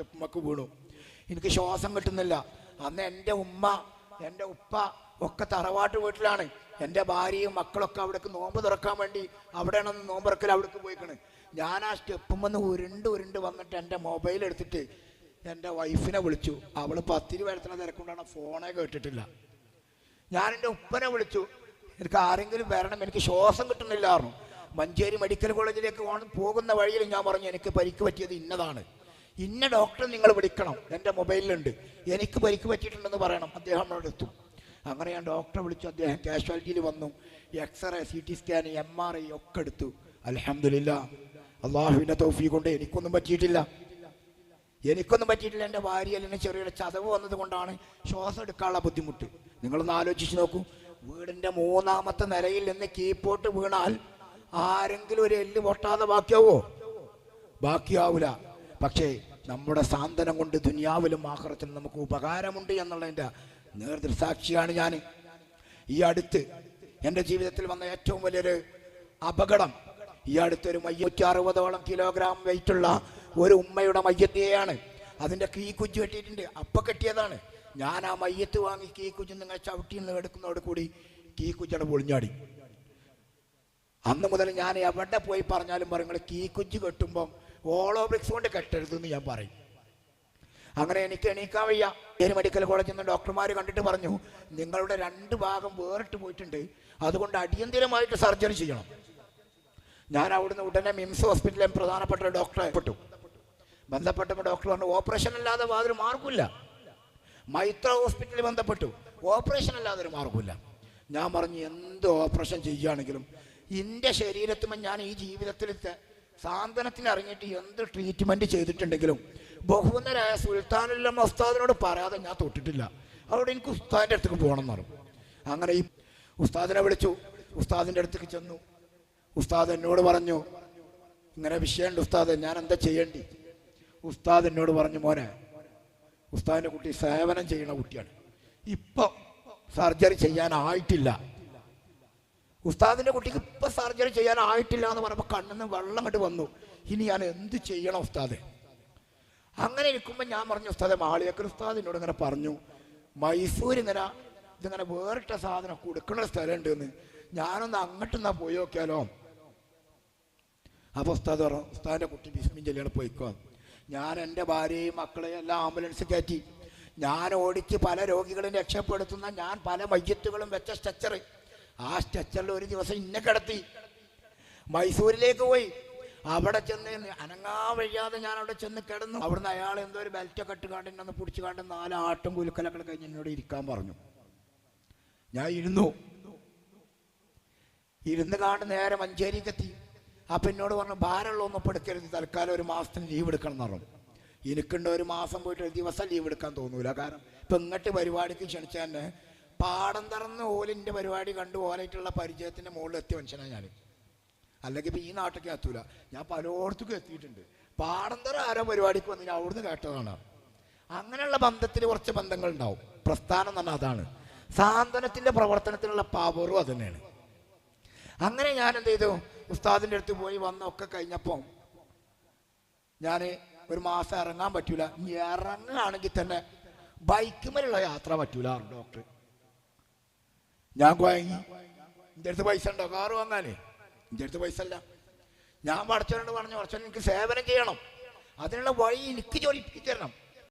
സ്റ്റെപ്പുമൊക്കെ വീണു. എനിക്ക് ശ്വാസം കിട്ടുന്നില്ല. അന്ന് എന്റെ ഉമ്മ എന്റെ ഉപ്പ ഒക്കെ തറവാട്ട് വീട്ടിലാണ്. എന്റെ ഭാര്യയും മക്കളൊക്കെ അവിടേക്ക് നോമ്പ് തുറക്കാൻ വേണ്ടി അവിടെയാണെന്ന് നോമ്പ് തുറക്കൽ അവിടേക്ക് പോയിക്കണ്. ഞാൻ ആ സ്റ്റെപ്പും വന്ന് ഉരുണ്ട് ഉരുണ്ട് വന്നിട്ട് എന്റെ മൊബൈൽ എടുത്തിട്ട് എന്റെ വൈഫിനെ വിളിച്ചു. അവൾ പത്തിരി വരത്തിന തിരക്കൊണ്ടാണ് ഫോണേ കേട്ടിട്ടില്ല. ഞാൻ എന്റെ ഉപ്പനെ വിളിച്ചു. എനിക്ക് ആരെങ്കിലും വരണം എനിക്ക് ശ്വാസം കിട്ടുന്നില്ലായിരുന്നു മഞ്ചേരി മെഡിക്കൽ കോളേജിലേക്ക് പോകുന്ന വഴിയിൽ ഞാൻ പറഞ്ഞു എനിക്ക് പരിക്ക് പറ്റിയത് ഇന്നതാണ്. ഇന്ന ഡോക്ടറെ നിങ്ങൾ വിളിക്കണം. എന്റെ മൊബൈലിലുണ്ട്. എനിക്ക് പരിക്ക് പറ്റിയിട്ടുണ്ടെന്ന് പറയണം. അദ്ദേഹം അവിടെ എത്തും. അങ്ങനെ ഞാൻ ഡോക്ടറെ വിളിച്ചു. അദ്ദേഹം കാഷ്വാലിറ്റിയിൽ വന്നു. X-ray C T scan M R I ഒക്കെ എടുത്തു. അലഹമില്ല അള്ളാഹുവിന്റെ തോഫി കൊണ്ട് എനിക്കൊന്നും പറ്റിയിട്ടില്ല. എനിക്കൊന്നും പറ്റിയിട്ടില്ല. എന്റെ ഭാര്യ അല്ലെങ്കിൽ ചെറിയൊരു ചതവ് വന്നത് കൊണ്ടാണ് ശ്വാസം എടുക്കാനുള്ള ബുദ്ധിമുട്ട്. നിങ്ങളൊന്ന് ആലോചിച്ച് നോക്കൂ. വീടിന്റെ മൂന്നാമത്തെ നിലയിൽ നിന്ന് കീപ്പോട്ട് വീണാൽ ആരെങ്കിലും ഒരു എല്ല് പൊട്ടാതെ ബാക്കിയാവോ? ബാക്കിയാവൂല. പക്ഷേ നമ്മുടെ സാന്ത്വനം കൊണ്ട് ദുനിയാവിലും ആഹ്റത്തിലും നമുക്ക് ഉപകാരമുണ്ട് എന്നുള്ളതിന്റെ നേതൃസാക്ഷിയാണ് ഞാൻ ഈ അടുത്ത് എന്റെ ജീവിതത്തിൽ വന്ന ഏറ്റവും വലിയൊരു അപകടം ഈ അടുത്തൊരു മയ്യൂറ്റി അറുപതോളം കിലോഗ്രാം വെയിറ്റുള്ള ഒരു ഉമ്മയുടെ മയ്യത്തിയെയാണ് അതിന്റെ കീ കുഞ്ചു കെട്ടിയിട്ടുണ്ട്. അപ്പ കെട്ടിയതാണ്. ഞാൻ ആ മയ്യത്ത് വാങ്ങി കീ കുഞ്ഞു നിങ്ങൾ ചവിട്ടിയിൽ നിന്ന് എടുക്കുന്നതോട് കൂടി കീ കുഞ്ചട പൊളിഞ്ഞാടി. അന്ന് മുതൽ ഞാൻ എവിടെ പോയി പറഞ്ഞാലും നിങ്ങൾ കീ കുഞ്ചു കെട്ടുമ്പം ഓളോ ബ്രിക്സ് കൊണ്ട് കെട്ടരുതെന്ന് ഞാൻ പറയും. അങ്ങനെ എനിക്ക് എണീക്കാൻ വയ്യ. ഏത് മെഡിക്കൽ കോളേജിൽ നിന്ന് ഡോക്ടർമാർ കണ്ടിട്ട് പറഞ്ഞു നിങ്ങളുടെ രണ്ട് ഭാഗം വേറിട്ട് പോയിട്ടുണ്ട്. അതുകൊണ്ട് അടിയന്തിരമായിട്ട് സർജറി ചെയ്യണം. ഞാൻ അവിടുന്ന് ഉടനെ മിംസ് ഹോസ്പിറ്റലിലെ പ്രധാനപ്പെട്ട ഡോക്ടറെ പെട്ടു. ബന്ധപ്പെട്ടപ്പോൾ ഡോക്ടർ പറഞ്ഞു ഓപ്പറേഷൻ അല്ലാതെ യാതൊരു മാർഗമില്ല മൈത്ര ഹോസ്പിറ്റലിൽ ബന്ധപ്പെട്ടു. ഓപ്പറേഷൻ അല്ലാതെ ഒരു മാർഗമില്ല ഞാൻ പറഞ്ഞു എന്ത് ഓപ്പറേഷൻ ചെയ്യുകയാണെങ്കിലും എന്റെ ശരീരത്തുമ്പോൾ ഞാൻ ഈ ജീവിതത്തിൽ സാന്ത്വനത്തിന് ഇറങ്ങിയിട്ട് എന്ത് ട്രീറ്റ്മെന്റ് ചെയ്തിട്ടുണ്ടെങ്കിലും ബഹുവന്നരായ സുൽത്താനുല്ല ഉസ്താദിനോട് പറയാതെ ഞാൻ തൊട്ടിട്ടില്ല. അവിടെ എനിക്ക് ഉസ്താദിന്റെ അടുത്തേക്ക് പോകണം എന്ന് പറഞ്ഞു. അങ്ങനെ ഈ ഉസ്താദിനെ വിളിച്ചു. ഉസ്താദിന്റെ അടുത്തേക്ക് ചെന്നു. ഉസ്താദ് എന്നോട് പറഞ്ഞു ഇങ്ങനെ വിഷയമുണ്ട് ഉസ്താദ് ഞാൻ എന്താ ചെയ്യേണ്ടി? ഉസ്താദ് എന്നോട് പറഞ്ഞു മോനെ ഉസ്താദിന്റെ കുട്ടി സേവനം ചെയ്യുന്ന കുട്ടിയാണ്. ഇപ്പൊ സർജറി ചെയ്യാനായിട്ടില്ല. ഉസ്താദിന്റെ കുട്ടിക്ക് ഇപ്പൊ സർജറി ചെയ്യാനായിട്ടില്ല എന്ന് പറഞ്ഞപ്പോൾ കണ്ണിന്ന് വെള്ളം ഇട്ട് വന്നു. ഇനി ഞാൻ എന്ത് ചെയ്യണം ഉസ്താദ്? അങ്ങനെ ഇരിക്കുമ്പോൾ ഞാൻ പറഞ്ഞു ഉസ്താദെ മാളിയക്കൽ ഉസ്താദ് എന്നോട് ഇങ്ങനെ പറഞ്ഞു മൈസൂർ ഇങ്ങനെ ഇതിങ്ങനെ വേറിട്ട സാധനം കൊടുക്കുന്ന സ്ഥലമുണ്ട് എന്ന് ഞാനൊന്ന് അങ്ങോട്ട് നിന്നാ പോയി നോക്കിയാലോ? അപ്പോൾ ഉസ്താദ് പറഞ്ഞു ഉസ്താദിന്റെ കുട്ടി ബിസ്മിൻ ചെല്ലിയാണ് പോയിക്കോ. ഞാൻ എന്റെ ഭാര്യയും മക്കളെയും എല്ലാം ആംബുലൻസ് കയറ്റി. ഞാൻ ഓടിച്ച് പല രോഗികളും രക്ഷപ്പെടുത്തുന്ന ഞാൻ പല മയ്യത്തുകളും വെച്ച സ്ട്രെച്ചർ ആ സ്ട്രെച്ചറിൽ ഒരു ദിവസം ഇന്നെ കിടത്തി. മൈസൂരിലേക്ക് പോയി. അവിടെ ചെന്ന് അനങ്ങാ വയ്യാതെ ഞാൻ അവിടെ ചെന്ന് കിടന്നു. അവിടുന്ന് അയാൾ എന്തോ ഒരു ബെൽറ്റൊക്കെ ഇട്ടുകാണ്ട് എന്നെ ഒന്ന് പിടിച്ചു കാണ്ട് നാല് ആട്ടും കുലുക്കലൊക്കെ കഴിഞ്ഞ് എന്നോട് ഇരിക്കാൻ പറഞ്ഞു. ഞാൻ ഇരുന്നു. ഇരുന്ന് കാണ്ട് നേരെ മഞ്ചേരിക്ക് എത്തി. അപ്പം എന്നോട് പറഞ്ഞു ഭാരമുള്ള ഒന്നും എടുക്കരുത്. തൽക്കാലം ഒരു മാസത്തിന് ലീവ് എടുക്കണം എന്ന് പറഞ്ഞു. എനിക്കുണ്ട് ഒരു മാസം പോയിട്ട് ഒരു ദിവസം ലീവ് എടുക്കാൻ തോന്നൂല. കാരണം ഇപ്പം ഇങ്ങോട്ട് പരിപാടിക്ക് ക്ഷണിച്ചാൽ പാടം തറന്ന് ഓലിന്റെ പരിപാടി കണ്ടു ഓലായിട്ടുള്ള പരിചയത്തിന്റെ മുകളിൽ എത്തിയ മനുഷ്യനാണ് ഞാൻ അല്ലെങ്കിൽ ഇപ്പം ഈ നാട്ടിലേക്ക് എത്തൂല. ഞാൻ പലയിടത്തേക്കും എത്തിയിട്ടുണ്ട്. പാടം തറ ആരോ പരിപാടിക്ക് വന്നിട്ട് അവിടുന്ന് കേട്ടതാണ്. അങ്ങനെയുള്ള ബന്ധത്തിൽ കുറച്ച് ബന്ധങ്ങൾ ഉണ്ടാവും പ്രസ്ഥാനം എന്ന് പറഞ്ഞാൽ അതാണ്. സാന്ത്വനത്തിന്റെ പ്രവർത്തനത്തിനുള്ള പവറും അത് തന്നെയാണ്. അങ്ങനെ ഞാൻ എന്ത് ചെയ്തു? ഉസ്താദിന്റെ അടുത്ത് പോയി വന്നൊക്കെ കഴിഞ്ഞപ്പോൾ ഞാൻ ഒരു മാസം ഇറങ്ങാൻ പറ്റൂല. ഇറങ്ങുകയാണെങ്കിൽ തന്നെ ബൈക്കുമേലുള്ള യാത്ര പറ്റൂല ഡോക്ടർ ഞാൻ കുഴങ്ങി എന്റെ അടുത്ത് പൈസ ഉണ്ടോ? കാറ് വാങ്ങാനേ. എന്റെ അടുത്ത് പൈസ അല്ല ഞാൻ പഠിച്ചവനോട് പറഞ്ഞു പഠിച്ചവൻ എനിക്ക് സേവനം ചെയ്യണം. അതിനുള്ള വഴി എനിക്ക് ജോലിപ്പിച്ച് തരണം.